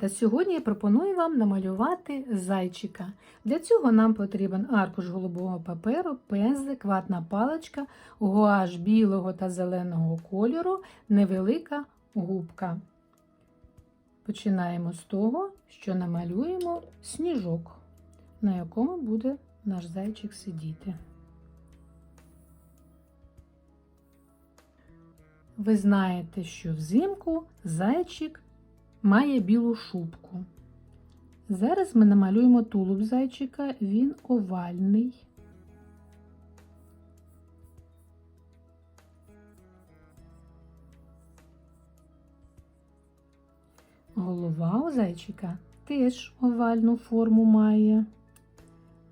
Та Сьогодні я пропоную вам намалювати зайчика. Для цього нам потрібен аркуш голубого паперу, пензлик, ватна паличка, гуаш білого та зеленого кольору, невелика губка. Починаємо з того, що намалюємо сніжок, на якому буде наш зайчик сидіти. Ви знаєте, що взимку зайчик має білу шубку. Зараз ми намалюємо тулуб зайчика, він овальний. Голова у зайчика теж овальну форму має.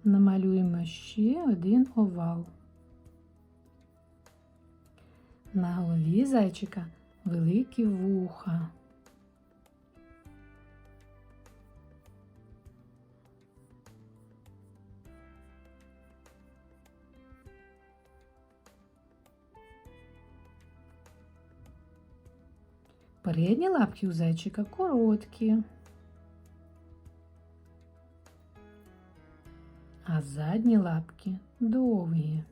Намалюємо ще один овал. На голові зайчика великі вуха. Передні лапки у зайчика короткі, а задні лапки довгі.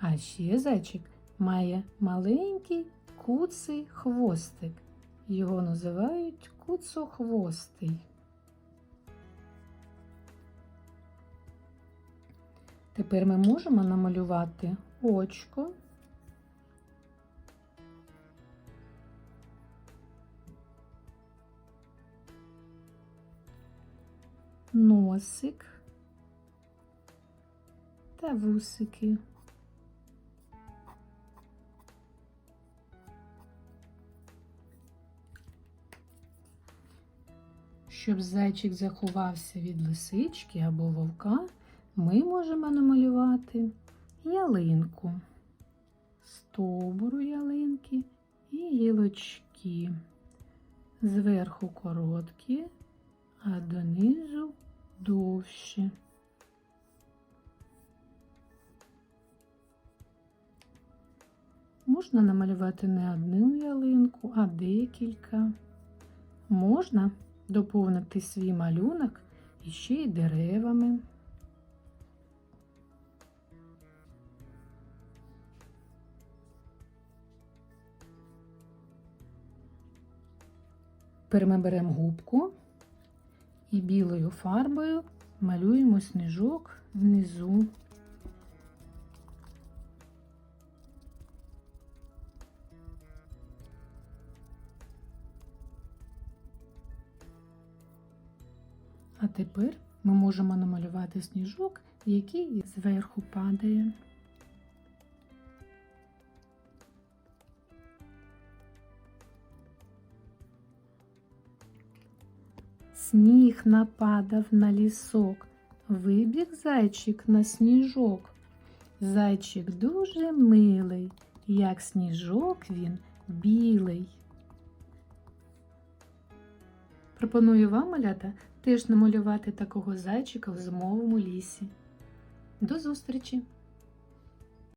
А ще зайчик має маленький куций хвостик. Його називають куцохвостий. Тепер ми можемо намалювати очко. Носик та вусики. Щоб зайчик заховався від лисички або вовка, ми можемо намалювати ялинку, стовбуру ялинки і гілочки. Зверху короткі, а донизу довші. Можна намалювати не одну ялинку, а декілька. Можна доповнити свій малюнок іще й деревами. Тепер губку і білою фарбою малюємо сніжок внизу. А тепер ми можемо намалювати сніжок, який зверху падає. Сніг нападав на лісок, вибіг зайчик на сніжок. Зайчик дуже милий, як сніжок він білий. Пропоную вам, малята, теж намалювати такого зайчика в зимовому лісі. До зустрічі!